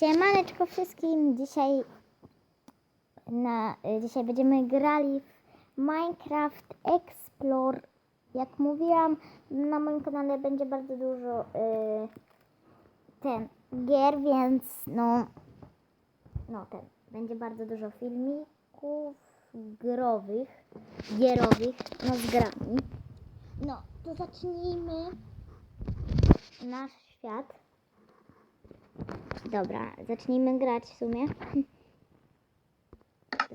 Siemaneczko wszystkim. Dzisiaj na y, dzisiaj będziemy grali w Minecraft Explore. Jak mówiłam, na moim kanale będzie bardzo dużo y, ten gier, więc no no ten będzie bardzo dużo filmików growych, gierowych, no z grami. No, to zacznijmy nasz świat. Dobra, zacznijmy grać w sumie.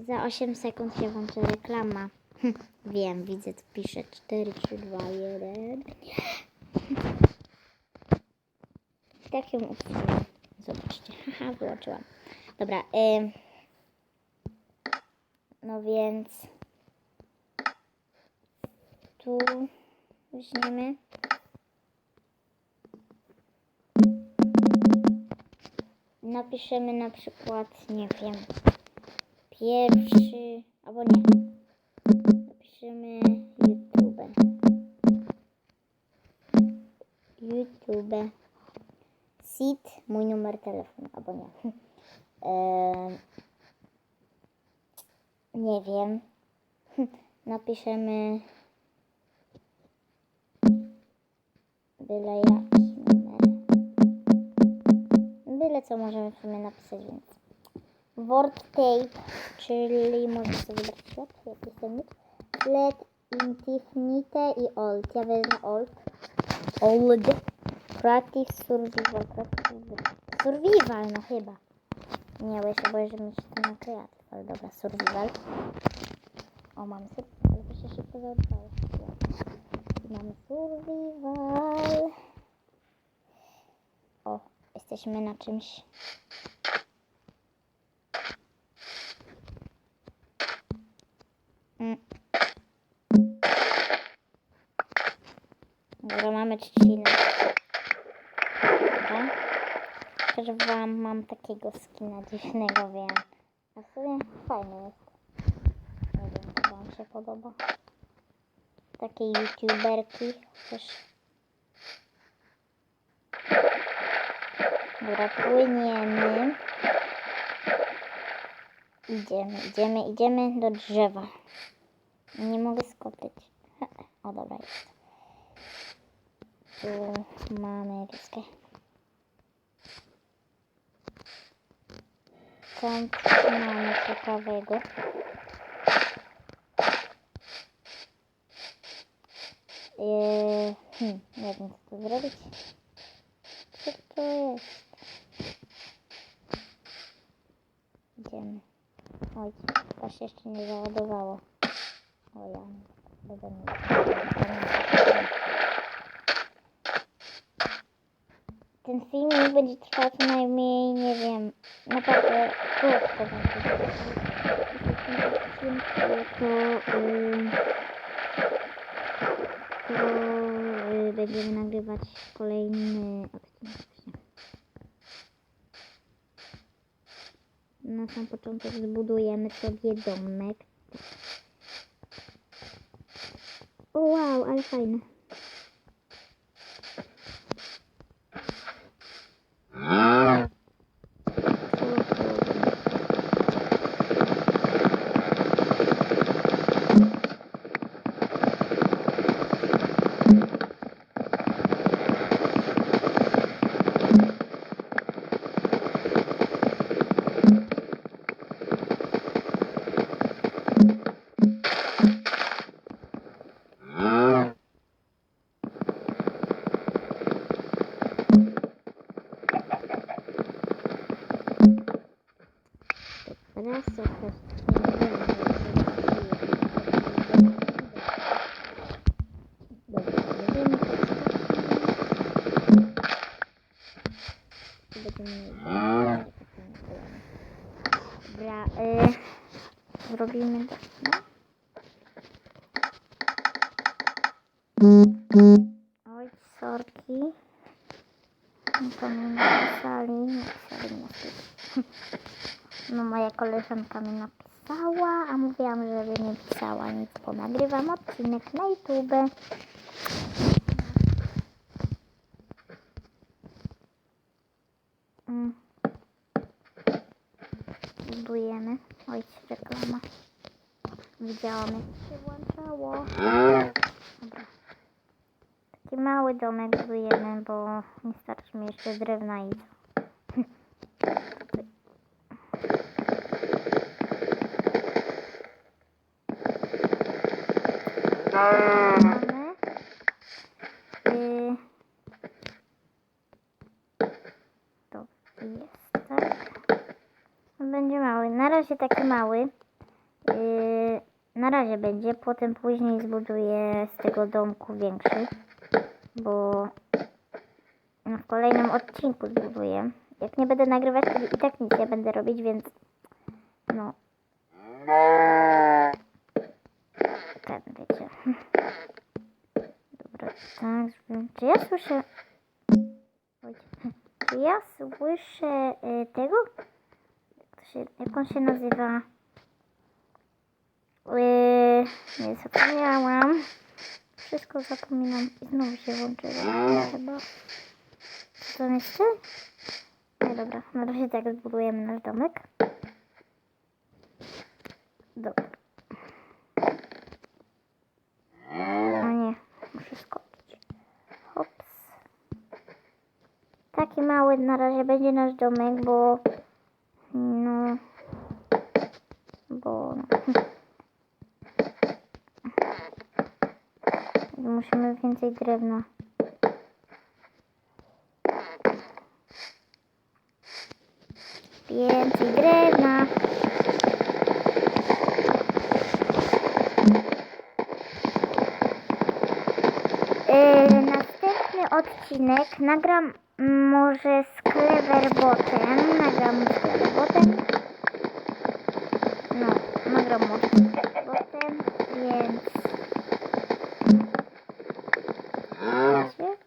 Za 8 sekund się włączy reklama. Wiem, widzę, tu pisze 4, 3, 2, 1. Tak ją usunę. Zobaczcie. Haha, wyłączyłam. Dobra, ym. no więc tu weźmiemy. Napiszemy na przykład, nie wiem, pierwszy, albo nie. Napiszemy YouTube. YouTube. Sit, mój numer telefonu, albo nie. Em, nie wiem. Napiszemy byle jaki Byle co możemy w sumie napisać, więc word tape, czyli można sobie wybrać świat, jaki mieć. Flat, infinite i old. Ja wezmę old. Old. Creative survival. Creative survival, no chyba. Nie, bo jeszcze boję, że mi się to na ale dobra, survival. O, mamy survival, to się szybko zaodpało. Mamy survival. Jesteśmy na czymś. Mm. Dobra, mamy trzcinę. Dobra. Też wam mam takiego skina dziwnego, wiem. A w sumie fajny jest. Nie wiem, czy wam się podoba. Takiej youtuberki też. Dobra, płyniemy. Idziemy, idziemy, idziemy do drzewa. Nie mogę skoczyć. O, dobra, jest. Tu mamy wioskę. Tam mamy ciekawego. Eee, hmm, co tu zrobić. Co to jest? Idziemy. Oj, to się jeszcze nie załadowało. O ja, Ten filmik będzie trwał co najmniej, nie wiem, naprawdę krótko będzie. To, ym, to y, będziemy nagrywać kolejny odcinek. Na sam początek zbudujemy sobie domek. O wow, ale fajne. Raz jakaś nie wiem, Dobra, będziemy Będziemy Dobra, y, zrobimy no. Oj, sorki. To mi napisali, napisali na No moja koleżanka mi napisała, a mówiłam, żeby nie pisała nic, bo nagrywam odcinek na YouTube. Mm. zbudujemy. Oj, reklama. Widziałam, jak się włączało. Dobra. Taki mały domek budujemy, bo nie starczy mi jeszcze drewna i Y... To jest tak. Będzie mały. Na razie taki mały. Yy, na razie będzie, potem później zbuduję z tego domku większy, bo no, w kolejnym odcinku zbuduję. Jak nie będę nagrywać, to i tak nic nie będę robić, więc no. Ten wiecie. Dobra, tak, zrobimy. Czy ja słyszę... Czy ja słyszę y, tego? Jak, to się, jak on się nazywa? Yy, nie zapomniałam. Wszystko zapominam i znowu się włączyło. Chyba. Co tam jeszcze? No dobra, na razie tak zbudujemy nasz domek. Dobra. No nie, muszę skoczyć. Hops. Taki mały na razie będzie nasz domek, bo no bo no. Musimy więcej drewna. Więcej drewna. Yy, następny odcinek nagram może z Cleverbotem. Nagram z. No, nagram może z Cleverbotem, więc... Wiecie?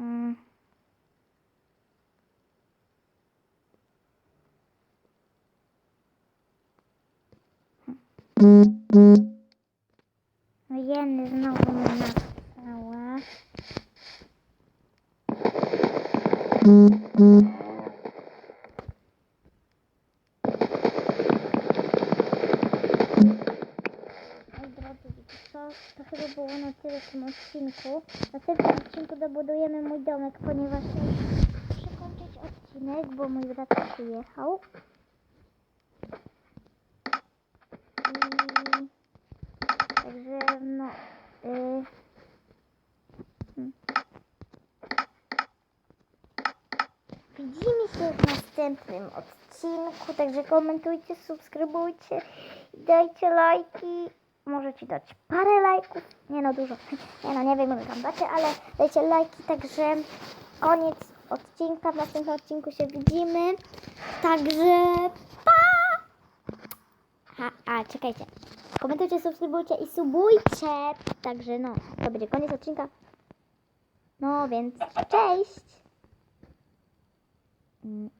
Mm. No Jenny znowu napisała. Moi drodzy, wiecie co? To chyba było na tyle w tym odcinku. W następnym odcinku dobudujemy mój domek, ponieważ muszę kończyć odcinek, bo mój brat przyjechał. I... Także no... Y... hmm. Widzimy się w następnym odcinku, także komentujcie, subskrybujcie, dajcie lajki. Możecie dać parę lajków, nie no dużo, nie no nie wiem ile tam dacie, ale dajcie lajki, także koniec odcinka, w następnym odcinku się widzimy, także pa! Ha, a czekajcie, komentujcie, subskrybujcie i subujcie, także no, to będzie koniec odcinka, no więc cześć! Mm.